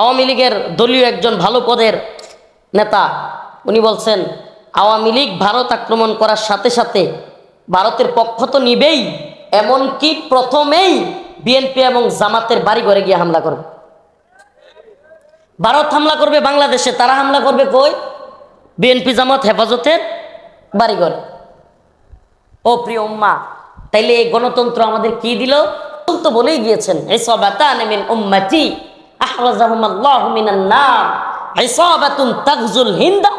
আওয়ামী লীগের দলীয় একজন ভালো পদের নেতা, উনি বলছেন, আওয়ামী লীগ ভারত আক্রমণ করার সাথে সাথে ভারতের পক্ষ তো নিবেই, এমনকি প্রথমেই বিএনপি এবং জামাতের বাড়ি ঘরে গিয়ে হামলা করবে। ভারত হামলা করবে বাংলাদেশে, তারা হামলা করবে কই? বিএনপি, জামাত হেফাজতের বাড়িঘর। ও প্রিয় উম্মা, তাইলে এই গণতন্ত্র আমাদের কি দিল? তো বলেই গিয়েছেন ইসাবাতান মিন উম্মতি মিনান তাগজুল হিন্দা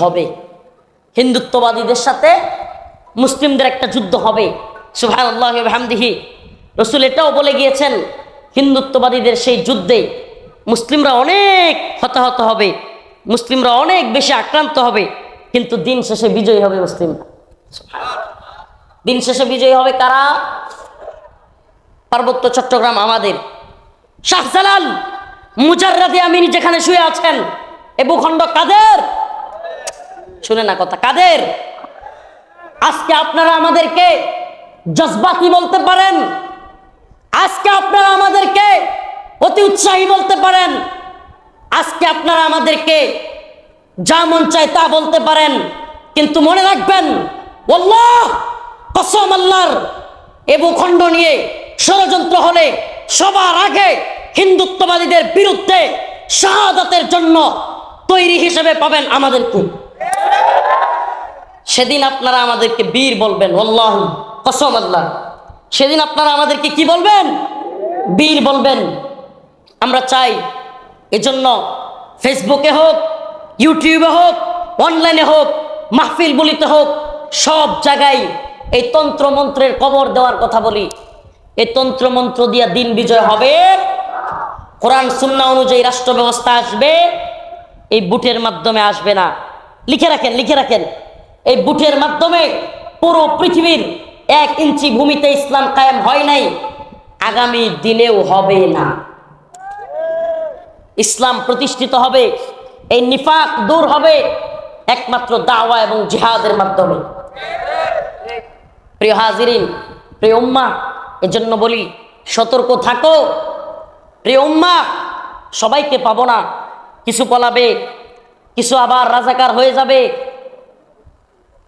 হবে। হিন্দুত্ববাদীদের সাথে মুসলিমদের একটা যুদ্ধ হবে। সুবহানাল্লাহি রসুল এটাও বলে গিয়েছেন, হিন্দুত্ববাদীদের সেই যুদ্ধে মুসলিমরা অনেক হতাহত হবে, মুসলিমরা অনেক বেশি আক্রান্ত হবে, কিন্তু দিন শেষে বিজয়ী হবে মুসলিমরা। দিন শেষে বিজয়ী হবে কারা? পার্বত্য চট্টগ্রাম আমাদের। শাহজালাল মুজাররাদি আমিন যেখানে শুয়ে আছেন। এ ভূখণ্ড কাদের? শুনে না কথা, কাদের? আজকে আপনারা আমাদেরকে জজবাতি বলতে পারেন। আজকে আপনারা আমাদেরকে অতি উৎসাহী বলতে পারেন। আজকে আপনারা আমাদেরকে যা মন চায় তা বলতে পারেন। কিন্তু মনে রাখবেন কসম আল্লাহর এ ভূখণ্ড নিয়ে ষড়যন্ত্র হলে সবার আগে হিন্দুত্ববাদীদের বিরুদ্ধে শাহাদাতের জন্য তৈরি হিসেবে পাবেন আমাদেরকে সেদিন আপনারা আমাদেরকে বীর বলবেন আল্লাহ কসম আল্লাহ। সেদিন আপনারা আমাদেরকে কি বলবেন? বীর বলবেন। আমরা চাই এজন্য ফেসবুকে হোক, ইউটিউবে হোক, অনলাইনে হোক, মাহফিল বলিতে হোক, সব জায়গায় এই তন্ত্রমন্ত্রের কবর দেওয়ার কথা বলি। এই তন্ত্রমন্ত্র দিয়া দিন বিজয় হবে। কোরআন, সুন্না অনুযায়ী রাষ্ট্র ব্যবস্থা আসবে। এই বুটের মাধ্যমে আসবে না। লিখে রাখেন লিখে রাখেন। এই বুটের মাধ্যমে পুরো পৃথিবীর এক ইঞ্চি ভূমিতে ইসলাম কায়েম হয় নাই, আগামী দিনেও হবে না। ইসলাম প্রতিষ্ঠিত হবে, এই নিফাক দূর হবে একমাত্র দাওয়া এবং জিহাদের মাধ্যমে। প্রিয় হাজিরিন, প্রিয় উম্মা এজন্য বলি, সতর্ক থাকো। প্রিয় উম্মা, সবাইকে পাবো না। কিছু পলাবে, কিছু আবার রাজাকার হয়ে যাবে।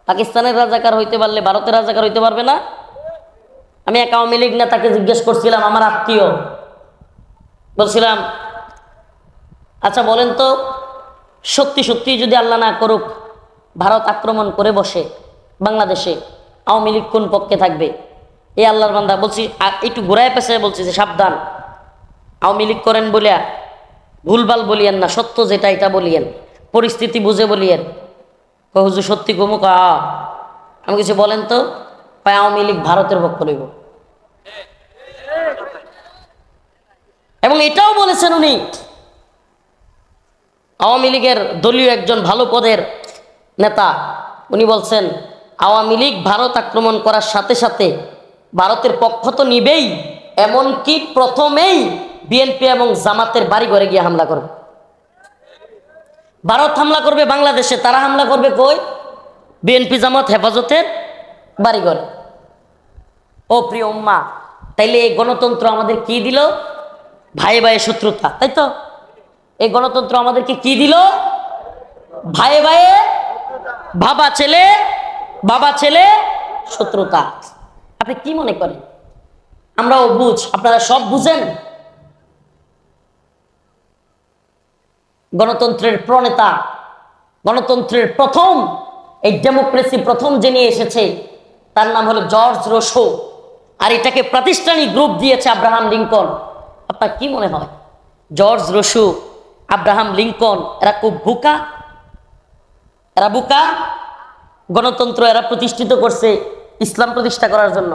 পাকিস্তানের রাজাকার হইতে পারলে ভারতের রাজাকার হইতে পারবে না। আমি এক আওয়ামী লীগ নেতাকে জিজ্ঞেস করছিলাম, আমার আত্মীয়। বলছিলাম আচ্ছা বলেন তো, সত্যি সত্যি যদি আল্লাহ না করুক, ভারত আক্রমণ করে বসে বাংলাদেশে, আওয়ামী লীগ কোন পক্ষে থাকবে? এই আল্লাহর বান্দা, বলছি একটু ঘোরায় পেশায় বলছি যে সাবধান। আওয়ামী লীগ করেন বলিয়া, ভুলভাল বলিয়েন না, সত্য যেটা, এটা বলিয়েন। পরিস্থিতি বুঝে বলিয়েন। হুজুর, সত্যি কমু? কা আমি কিছু বলেন তো? পায় আওয়ামী লীগ ভারতের পক্ষ লইব এবং এটাও বলেছেন উনি, আওয়ামী লীগের দলীয় একজন ভালো পদের নেতা। উনি বলছেন, আওয়ামী লীগ ভারত আক্রমণ করার সাথে সাথে ভারতের পক্ষ তো নিবেই, এমনকি প্রথমেই বিএনপি এবং জামাতের বাড়ি ঘরে গিয়ে হামলা করবে। ভারত হামলা করবে বাংলাদেশে, তারা হামলা করবে কই? বিএনপি, জামাত, হেফাজতের বাড়িঘর। ও প্রিয় উম্মা, তাইলে এই গণতন্ত্র আমাদের কি দিল? ভাই ভাই শত্রুতা, তাই তো? এই গণতন্ত্র আমাদেরকে কি দিল? ভাই ভাই বাবা ছেলে বাবা ছেলে শত্রুতা। আপনি কি মনে করেন? আমরা বুঝ, আপনারা সব বুঝেন? গণতন্ত্রের প্রণেতা, গণতন্ত্রের প্রথম, এই ডেমোক্রেসি প্রথম যে নিয়ে এসেছে, তার নাম হলো জর্জ রোশো আর এটাকে প্রাতিষ্ঠানিক গ্রুপ দিয়েছে আব্রাহাম লিঙ্কন। আপনার কি মনে হয়? জর্জ রসু, আব্রাহাম লিঙ্কন, এরা খুব বুকা? এরা বুকা? গণতন্ত্র এরা প্রতিষ্ঠিত করছে। ইসলাম প্রতিষ্ঠা করার জন্য।